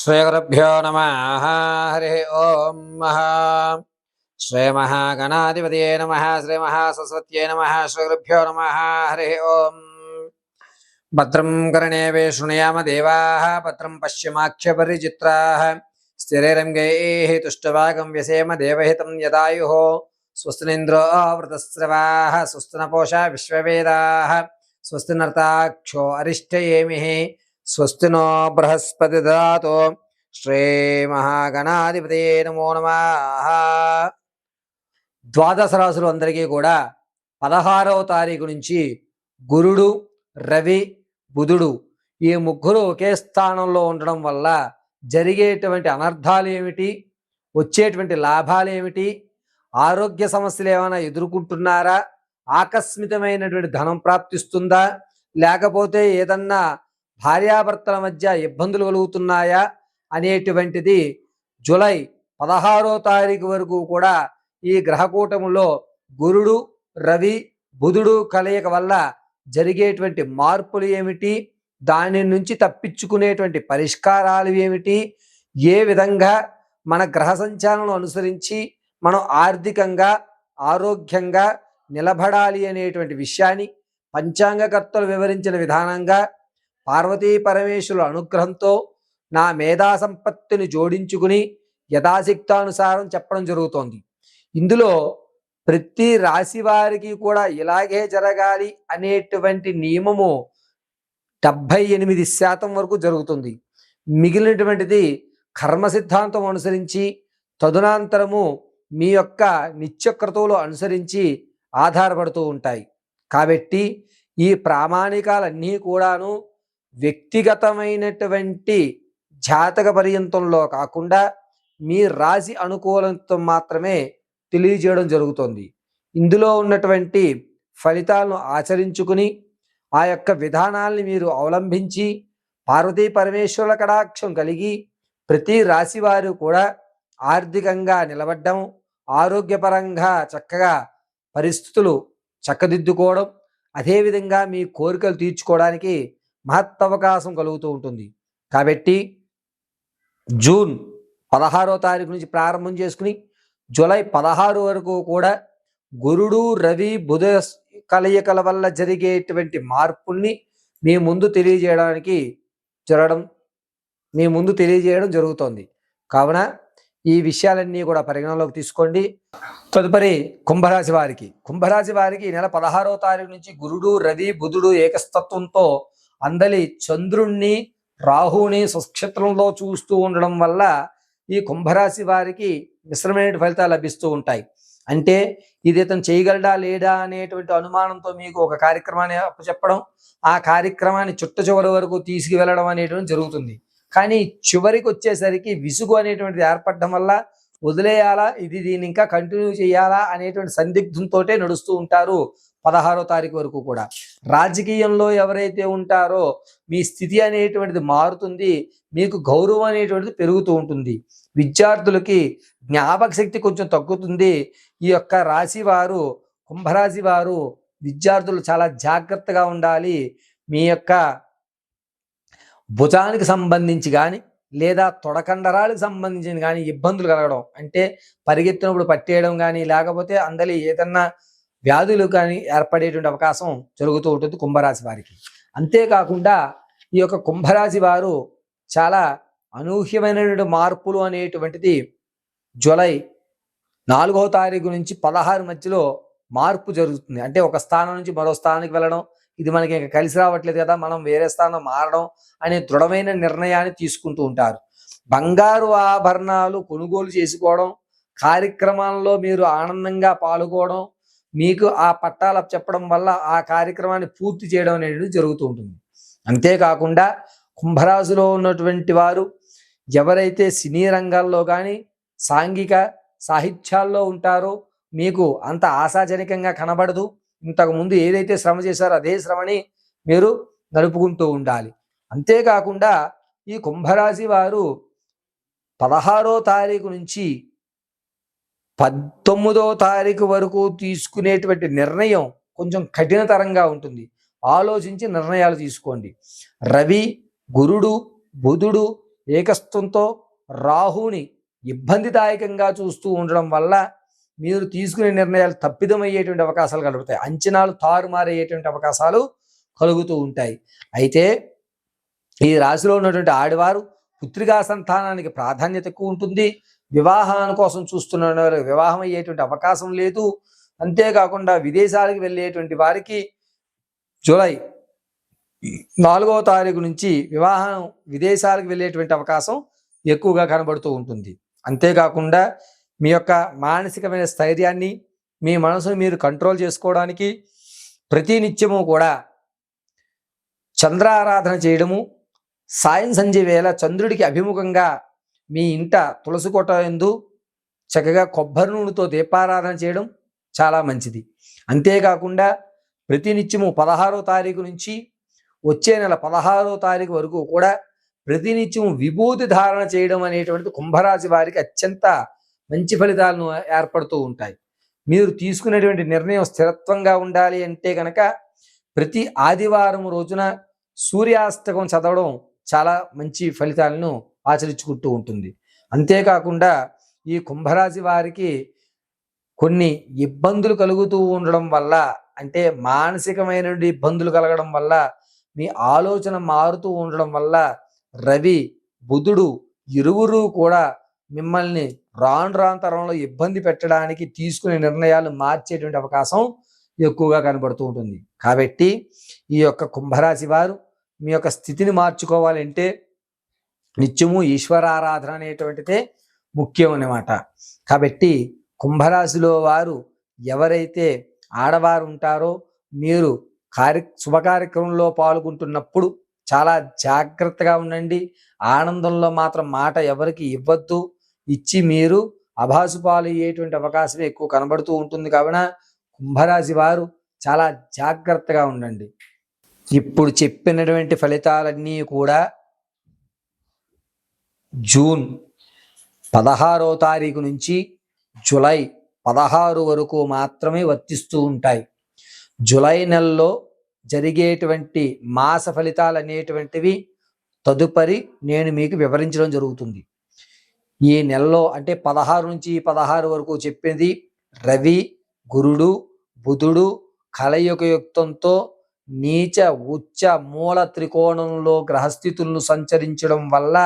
श्रीगुरुभ्यो नमः। हरिः ॐ श्रीमहागणाधिपतये नमः, श्रीमहासरस्वत्यै नमः, श्रीगुरुभ्यो नमः। हरिः ॐ भद्रं कर्णे वे देवाः, भद्रं पश्चिमाख्यपरिचित्राः। स्थिरैरङ्गैः तुष्टवागं व्यसेम देवहितं यदायुः। स्वस्तिनिन्द्रो वृतस्रवाः स्वस्तिनपोषा विश्ववेदाः। स्वस्तिनर्ताक्षो अरिष्टयेमिः। స్వస్తి నో బృహస్పతి దాతో శ్రీమహాగణాధిపతయే నమో నమ ద్వాదశ రాసులు అందరికీ కూడా పదహారవ తారీఖు నుంచి గురుడు రవి బుధుడు ఈ ముగ్గురు ఒకే స్థానంలో ఉండడం వల్ల జరిగేటువంటి అనర్థాలు ఏమిటి? వచ్చేటువంటి లాభాలు ఏమిటి? ఆరోగ్య సమస్యలు ఏమైనా ఎదుర్కొంటున్నారా? ఆకస్మితమైనటువంటి ధనం ప్రాప్తిస్తుందా? లేకపోతే ఏదన్నా భార్యాభర్తల మధ్య ఇబ్బందులు కలుగుతున్నాయా అనేటువంటిది జూలై పదహారో తారీఖు వరకు కూడా ఈ గ్రహకూటములో గురుడు రవి బుధుడు కలయిక వల్ల జరిగేటువంటి మార్పులు ఏమిటి? దాని నుంచి తప్పించుకునేటువంటి పరిష్కారాలు ఏమిటి? ఏ విధంగా మన గ్రహ సంచాలను అనుసరించి మనం ఆర్థికంగా ఆరోగ్యంగా నిలబడాలి అనేటువంటి విషయాన్ని పంచాంగకర్తలు వివరించిన విధానంగా పార్వతీ పరమేశ్వరుల అనుగ్రహంతో నా మేధా సంపత్తిని జోడించుకుని యథాశక్తానుసారం చెప్పడం జరుగుతోంది. ఇందులో ప్రతి రాశి వారికి కూడా ఇలాగే జరగాలి అనేటువంటి నియమము డెబ్భై ఎనిమిది శాతం వరకు జరుగుతుంది. మిగిలినటువంటిది కర్మ సిద్ధాంతం అనుసరించి తదునాంతరము మీ యొక్క నిత్యక్రతువులు అనుసరించి ఆధారపడుతూ ఉంటాయి. కాబట్టి ఈ ప్రామాణికాలన్నీ కూడాను వ్యక్తిగతమైనటువంటి జాతక పర్యంతంలో కాకుండా మీ రాశి అనుకూలంతో మాత్రమే తెలియజేయడం జరుగుతుంది. ఇందులో ఉన్నటువంటి ఫలితాలను ఆచరించుకుని ఆ యొక్క విధానాల్ని మీరు అవలంబించి పార్వతీ పరమేశ్వరుల కడాక్షం కలిగి ప్రతి రాశి వారు కూడా ఆర్థికంగా నిలబడ్డం ఆరోగ్యపరంగా చక్కగా పరిస్థితులు చక్కదిద్దుకోవడం అదేవిధంగా మీ కోరికలు తీర్చుకోవడానికి మహత్తవకాశం కలుగుతూ ఉంటుంది. కాబట్టి జూన్ పదహారో తారీఖు నుంచి ప్రారంభం చేసుకుని జూలై పదహారు వరకు కూడా గురుడు రవి బుధ కలయికల వల్ల జరిగేటువంటి మార్పుల్ని మీ ముందు తెలియజేయడానికి జరగడం మీ ముందు తెలియజేయడం జరుగుతోంది. కావున ఈ విషయాలన్నీ కూడా పరిగణలోకి తీసుకోండి. తదుపరి కుంభరాశి వారికి. కుంభరాశి వారికి ఈ నెల పదహారవ తారీఖు నుంచి గురుడు రవి బుధుడు ఏకస్తత్వంతో అందలి చంద్రుణ్ణి రాహుని సుక్షేత్రంలో చూస్తూ ఉండడం వల్ల ఈ కుంభరాశి వారికి మిశ్రమైన ఫలితాలు లభిస్తూ ఉంటాయి. అంటే ఇది ఇతను చేయగలడా లేడా అనేటువంటి అనుమానంతో మీకు ఒక కార్యక్రమాన్ని చెప్పడం ఆ కార్యక్రమాన్ని చుట్ట చివరి వరకు తీసుకువెళ్ళడం అనేటువంటి జరుగుతుంది. కానీ చివరికి వచ్చేసరికి విసుగు అనేటువంటిది ఏర్పడడం వల్ల వదిలేయాలా ఇది దీన్ని ఇంకా కంటిన్యూ చేయాలా అనేటువంటి సందిగ్ధంతో నడుస్తూ ఉంటారు పదహారో తారీఖు వరకు కూడా. రాజకీయంలో ఎవరైతే ఉంటారో మీ స్థితి అనేటువంటిది మారుతుంది మీకు గౌరవం అనేటువంటిది పెరుగుతూ ఉంటుంది. విద్యార్థులకి జ్ఞాపక శక్తి కొంచెం తగ్గుతుంది. ఈ యొక్క రాశి వారు కుంభరాశి వారు విద్యార్థులు చాలా జాగ్రత్తగా ఉండాలి. మీ యొక్క భుజానికి సంబంధించి కానీ లేదా తొడకండరాలకు సంబంధించిన కానీ ఇబ్బందులు కలగడం. అంటే పరిగెత్తినప్పుడు పట్టేయడం కానీ లేకపోతే అందరి ఏదన్నా వ్యాధులు కానీ ఏర్పడేటువంటి అవకాశం జరుగుతూ ఉంటుంది కుంభరాశి వారికి. అంతేకాకుండా ఈ యొక్క కుంభరాశి వారు చాలా అనూహ్యమైనటువంటి మార్పులు అనేటువంటిది జూలై నాలుగవ తారీఖు నుంచి పదహారు మధ్యలో మార్పు జరుగుతుంది. అంటే ఒక స్థానం నుంచి మరో స్థానానికి వెళ్ళడం ఇది మనకి ఇంకా కలిసి రావట్లేదు కదా మనం వేరే స్థానం మారడం అనే దృఢమైన నిర్ణయాన్ని తీసుకుంటూ ఉంటారు. బంగారు ఆభరణాలు కొనుగోలు చేసుకోవడం కార్యక్రమాల్లో మీరు ఆనందంగా పాల్గొవడం మీకు ఆ పట్టాలు చెప్పడం వల్ల ఆ కార్యక్రమాన్ని పూర్తి చేయడం అనేది జరుగుతూ ఉంటుంది. అంతేకాకుండా కుంభరాశిలో ఉన్నటువంటి వారు ఎవరైతే సినీ రంగాల్లో కానీ సాంఘిక సాహిత్యాల్లో ఉంటారో మీకు అంత ఆశాజనకంగా కనబడదు. ఇంతకుముందు ఏదైతే శ్రమ చేశారో అదే శ్రమని మీరు నడుపుకుంటూ ఉండాలి. అంతేకాకుండా ఈ కుంభరాశి వారు పదహారో తారీఖు నుంచి పంతొమ్మిదో తారీఖు వరకు తీసుకునేటువంటి నిర్ణయం కొంచెం కఠినతరంగా ఉంటుంది. ఆలోచించి నిర్ణయాలు తీసుకోండి. రవి గురుడు బుధుడు ఏకస్థంతో రాహుని ఇబ్బందిదాయకంగా చూస్తూ ఉండడం వల్ల మీరు తీసుకునే నిర్ణయాలు తప్పిదమయ్యేటువంటి అవకాశాలు కలుగుతాయి. అంచనాలు తారుమారయ్యేటువంటి అవకాశాలు కలుగుతూ ఉంటాయి. అయితే ఈ రాశిలో ఉన్నటువంటి ఆడవారు పుత్రికా సంతానానికి ప్రాధాన్యత ఎక్కువ ఉంటుంది. వివాహాన్ని కోసం చూస్తున్న వారు వివాహం అయ్యేటువంటి అవకాశం లేదు. అంతేకాకుండా విదేశాలకు వెళ్ళేటువంటి వారికి జూలై నాలుగవ తారీఖు నుంచి వివాహం విదేశాలకు వెళ్ళేటువంటి అవకాశం ఎక్కువగా కనబడుతూ ఉంటుంది. అంతేకాకుండా మీ యొక్క మానసికమైన స్థైర్యాన్ని మీ మనసును మీరు కంట్రోల్ చేసుకోవడానికి ప్రతి నిత్యము కూడా చంద్ర ఆరాధన చేయడము సాయం సంధ్య వేళ చంద్రుడికి అభిముఖంగా మీ ఇంట తులసికోట ఎందు చక్కగా కొబ్బరి నూనెతో దీపారాధన చేయడం చాలా మంచిది. అంతేకాకుండా ప్రతినిత్యము పదహారో తారీఖు నుంచి వచ్చే నెల పదహారో తారీఖు వరకు కూడా ప్రతినిత్యం విభూతి ధారణ చేయడం అనేటువంటిది కుంభరాశి వారికి అత్యంత మంచి ఫలితాలను ఏర్పడుతూ ఉంటాయి. మీరు తీసుకునేటువంటి నిర్ణయం స్థిరత్వంగా ఉండాలి అంటే కనుక ప్రతి ఆదివారం రోజున సూర్యాస్తకం చదవడం చాలా మంచి ఫలితాలను ఆచరించుకుంటూ ఉంటుంది. అంతేకాకుండా ఈ కుంభరాశి వారికి కొన్ని ఇబ్బందులు కలుగుతూ ఉండడం వల్ల అంటే మానసికమైన ఇబ్బందులు కలగడం వల్ల మీ ఆలోచన మారుతూ ఉండడం వల్ల రవి బుధుడు ఇరువురు కూడా మిమ్మల్ని రాను రాను తరంలో ఇబ్బంది పెట్టడానికి తీసుకునే నిర్ణయాలు మార్చేటువంటి అవకాశం ఎక్కువగా కనబడుతూ ఉంటుంది. కాబట్టి ఈ యొక్క కుంభరాశి వారు మీ యొక్క స్థితిని మార్చుకోవాలంటే నిత్యము ఈశ్వరారాధన అనేటువంటిదే ముఖ్యం అన్నమాట. కాబట్టి కుంభరాశిలో వారు ఎవరైతే ఆడవారు ఉంటారో మీరు కార్య శుభకార్యక్రమంలో పాల్గొంటున్నప్పుడు చాలా జాగ్రత్తగా ఉండండి. ఆనందంలో మాత్రం మాట ఎవరికి ఇవ్వద్దు. ఇచ్చి మీరు అభాసు పాలయ్యేటువంటి అవకాశం ఎక్కువ కనబడుతూ ఉంటుంది కావున కుంభరాశి వారు చాలా జాగ్రత్తగా ఉండండి. ఇప్పుడు చెప్పినటువంటి ఫలితాలన్నీ కూడా జూన్ పదహారో తారీఖు నుంచి జులై పదహారు వరకు మాత్రమే వర్తిస్తూ ఉంటాయి. జులై నెలలో జరిగేటువంటి మాస ఫలితాలు అనేటువంటివి తదుపరి నేను మీకు వివరించడం జరుగుతుంది. ఈ నెలలో అంటే పదహారు నుంచి పదహారు వరకు చెప్పింది రవి గురుడు బుధుడు కలయుగ యుక్తంతో నీచ ఉచ్చ మూల త్రికోణంలో గ్రహస్థితులను సంచరించడం వల్ల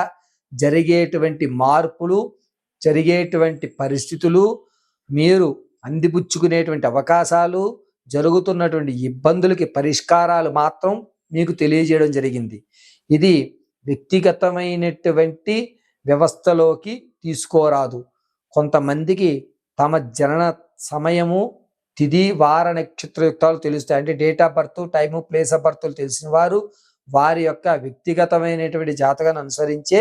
జరిగేటువంటి మార్పులు జరిగేటువంటి పరిస్థితులు మీరు అందిపుచ్చుకునేటువంటి అవకాశాలు జరుగుతున్నటువంటి ఇబ్బందులకి పరిష్కారాలు మాత్రం మీకు తెలియజేయడం జరిగింది. ఇది వ్యక్తిగతమైనటువంటి వ్యవస్థలోకి తీసుకోరాదు. కొంతమందికి తమ జనన సమయము తిది వార నక్షత్రయుక్తాలు తెలుస్తాయి. అంటే date of birth time place of birth తెలిసిన వారు వారి యొక్క వ్యక్తిగతమైనటువంటి జాతకాన్ని అనుసరించే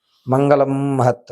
మంగళం మహత్.